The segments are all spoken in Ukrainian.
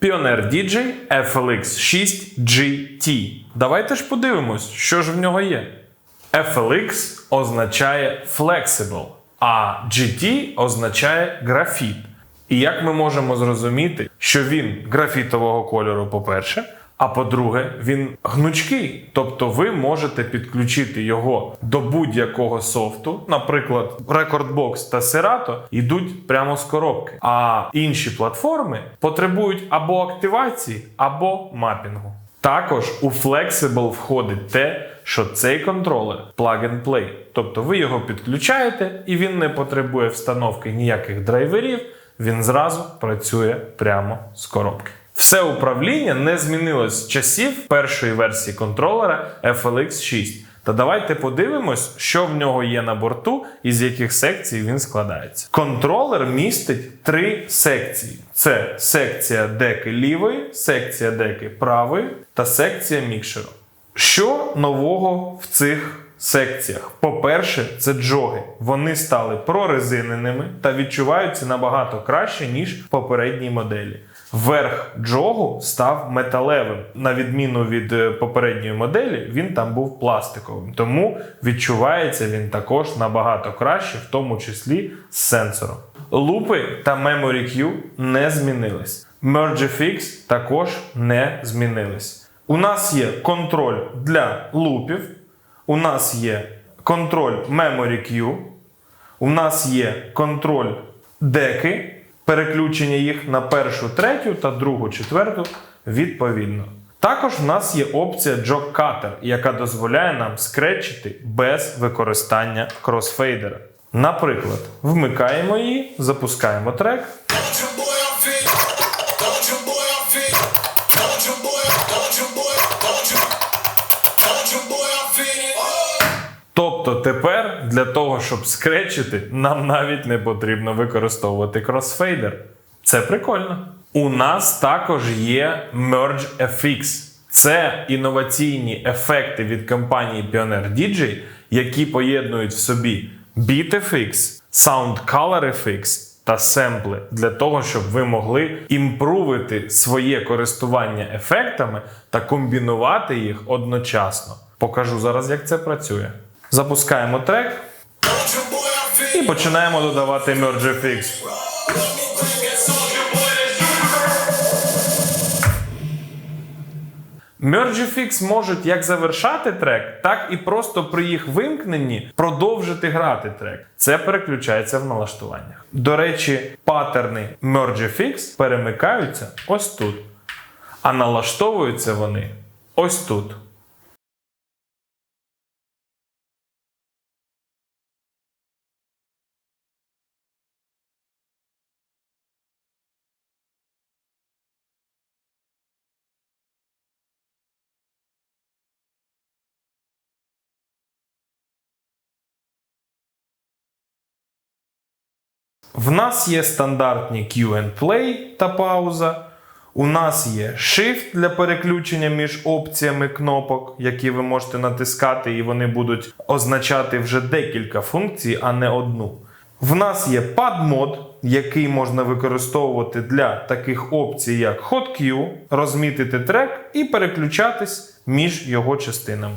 Pioneer DJ FLX 6 GT. Давайте ж подивимось, що ж в нього є. FLX означає flexible, а GT означає графіт. І як ми можемо зрозуміти, що він графітового кольору, по-перше, а по-друге, він гнучкий. Тобто ви можете підключити його до будь-якого софту. Наприклад, Recordbox та Serato йдуть прямо з коробки. А інші платформи потребують або активації, або мапінгу. Також у Flexible входить те, що цей контролер plug and play. Тобто ви його підключаєте і він не потребує встановки ніяких драйверів, він зразу працює прямо з коробки. Все управління не змінилось з часів першої версії контролера FLX 6. Та давайте подивимось, що в нього є на борту і з яких секцій він складається. Контролер містить три секції: це секція деки лівої, секція деки правої та секція мікшеру. Що нового в цих секціях? По-перше, це джоги. Вони стали прорезиненими та відчуваються набагато краще, ніж в попередній моделі. Верх джогу став металевим. На відміну від е, попередньої моделі, він там був пластиковим. Тому відчувається він також набагато краще, в тому числі з сенсором. Лупи та Memory Q не змінились. MergeFix також не змінились. У нас є контроль для лупів, у нас є контроль Memory Q, у нас є контроль деки, переключення їх на першу, третю та другу, четверту відповідно. Також в нас є опція Jog Cutter, яка дозволяє нам скретчити без використання кросфейдера. Наприклад, вмикаємо її, запускаємо трек. Тобто тепер для того, щоб скречити, нам навіть не потрібно використовувати кросфейдер. Це прикольно. У нас також є Merge FX. Це інноваційні ефекти від компанії Pioneer DJ, які поєднують в собі Beat FX, Sound Color FX та семпли для того, щоб ви могли імпрувити своє користування ефектами та комбінувати їх одночасно. Покажу зараз, як це працює. Запускаємо трек і починаємо додавати Merge. Soldier boy можуть як завершати трек, так і просто при їх вимкненні продовжити грати трек. Це переключається в налаштуваннях. До речі, паттерни Merge перемикаються ось тут, а налаштовуються вони ось тут. В нас є стандартні Q and Play та пауза. У нас є Shift для переключення між опціями кнопок, які ви можете натискати, і вони будуть означати вже декілька функцій, а не одну. В нас є Pad мод, який можна використовувати для таких опцій, як Hot Q, розмітити трек і переключатись між його частинами.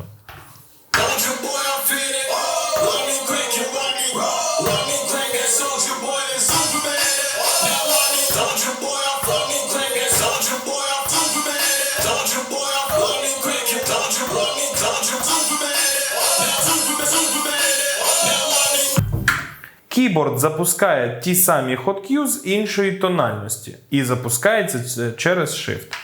Кіборд запускає ті самі Hot Q з іншої тональності і запускається це через Shift.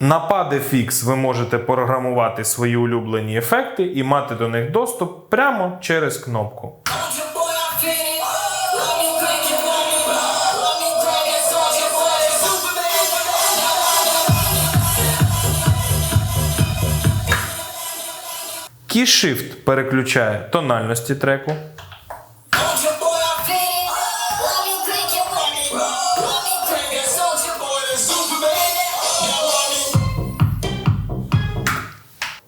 На PadFX ви можете програмувати свої улюблені ефекти і мати до них доступ прямо через кнопку. Key-Shift переключає тональності треку.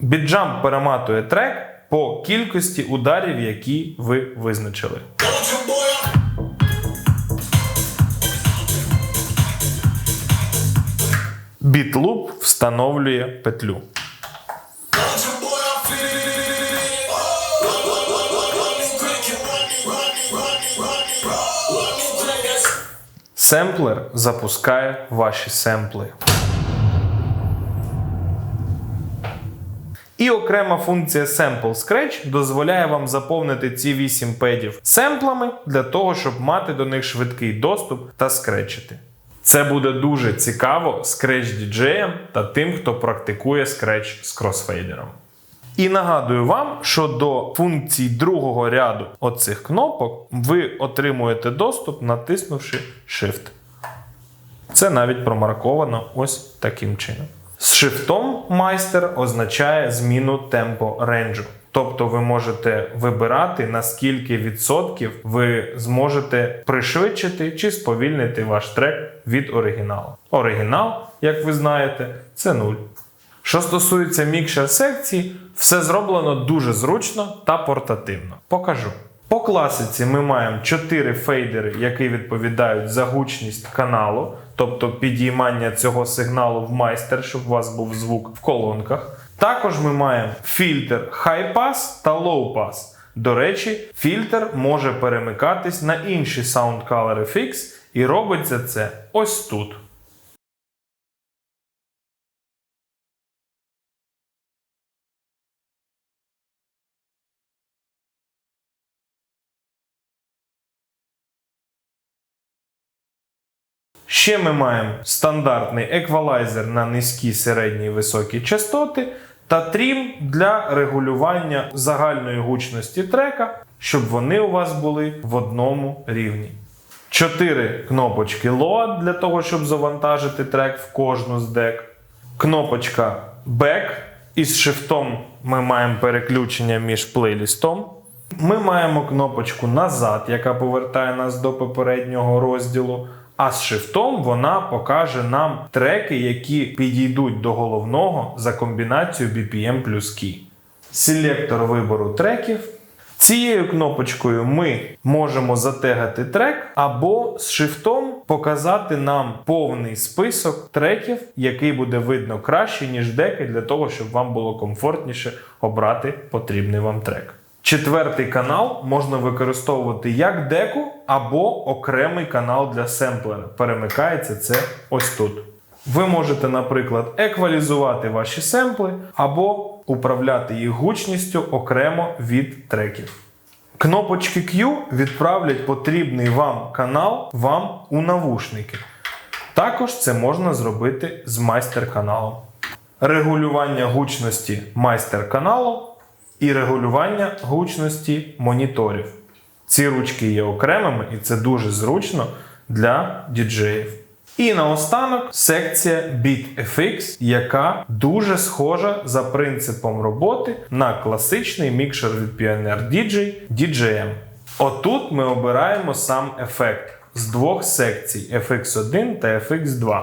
Біджамп перематує трек по кількості ударів, які ви визначили. Бітлуп встановлює петлю. Семплер запускає ваші семпли. І окрема функція Sample Scratch дозволяє вам заповнити ці 8 педів семплами для того, щоб мати до них швидкий доступ та скретчити. Це буде дуже цікаво скретч діджеям та тим, хто практикує скретч з кросфейдером. І нагадую вам, що до функцій другого ряду оцих кнопок ви отримуєте доступ, натиснувши Shift. Це навіть промарковано ось таким чином. З шифтом майстер означає зміну темпо ренджу. Тобто ви можете вибирати, на скільки відсотків ви зможете пришвидшити чи сповільнити ваш трек від оригіналу. Оригінал, як ви знаєте, це 0. Що стосується мікшер секції, все зроблено дуже зручно та портативно. Покажу. По класиці ми маємо 4 фейдери, які відповідають за гучність каналу, тобто підіймання цього сигналу в майстер, щоб у вас був звук в колонках. Також ми маємо фільтр High Pass та Low Pass. До речі, фільтр може перемикатись на інші Sound Color FX і робиться це ось тут. Ще ми маємо стандартний еквалайзер на низькі, середні і високі частоти та трім для регулювання загальної гучності трека, щоб вони у вас були в одному рівні. Чотири кнопочки Load для того, щоб завантажити трек в кожну з дек. Кнопочка Back. Із шифтом ми маємо переключення між плейлістом. Ми маємо кнопочку назад, яка повертає нас до попереднього розділу. А з шифтом вона покаже нам треки, які підійдуть до головного за комбінацією BPM плюс Key. Селектор вибору треків. Цією кнопочкою ми можемо затегати трек або з шифтом показати нам повний список треків, який буде видно краще, ніж деки, для того, щоб вам було комфортніше обрати потрібний вам трек. Четвертий канал можна використовувати як деку або окремий канал для семплера. Перемикається це ось тут. Ви можете, наприклад, еквалізувати ваші семпли або управляти їх гучністю окремо від треків. Кнопочки Q відправлять потрібний вам канал вам у навушники. Також це можна зробити з майстер-каналом. Регулювання гучності майстер-каналу і регулювання гучності моніторів. Ці ручки є окремими, і це дуже зручно для діджеїв. І наостанок секція BeatFX, яка дуже схожа за принципом роботи на класичний мікшер від Pioneer DJ DJM. Отут ми обираємо сам ефект з двох секцій FX1 та FX2.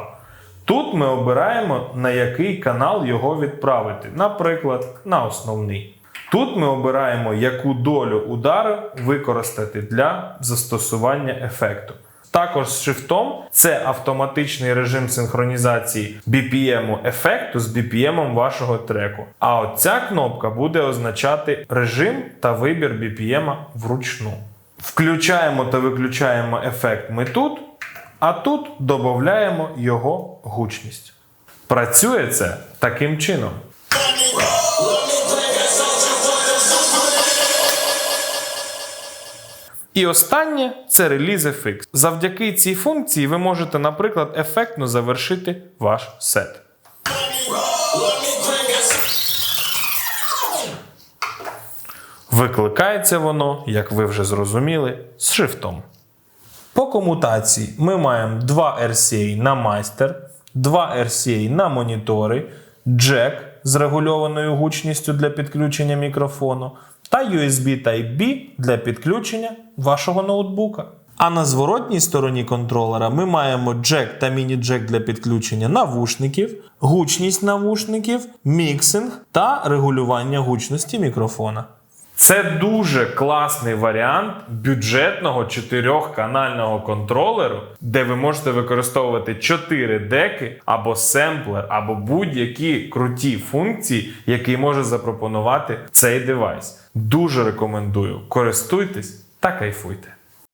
Тут ми обираємо, на який канал його відправити, наприклад, на основний. Тут ми обираємо, яку долю удару використати для застосування ефекту. Також з шифтом це автоматичний режим синхронізації BPM ефекту з BPM вашого треку. А от ця кнопка буде означати режим та вибір BPM вручну. Включаємо та виключаємо ефект ми тут, а тут додаємо його гучність. Працює це таким чином. І останнє це реліз FX. Завдяки цій функції ви можете, наприклад, ефектно завершити ваш сет. Викликається воно, як ви вже зрозуміли, з шрифтом. По комутації ми маємо 2 RCA на майстер, 2 RCA на монітори, джек з регульованою гучністю для підключення мікрофону та USB Type-B для підключення вашого ноутбука. А на зворотній стороні контролера ми маємо джек та міні-джек для підключення навушників, гучність навушників, міксинг та регулювання гучності мікрофона. Це дуже класний варіант бюджетного чотирьохканального контролеру, де ви можете використовувати 4 деки або семплер, або будь-які круті функції, які може запропонувати цей девайс. Дуже рекомендую. Користуйтесь та кайфуйте.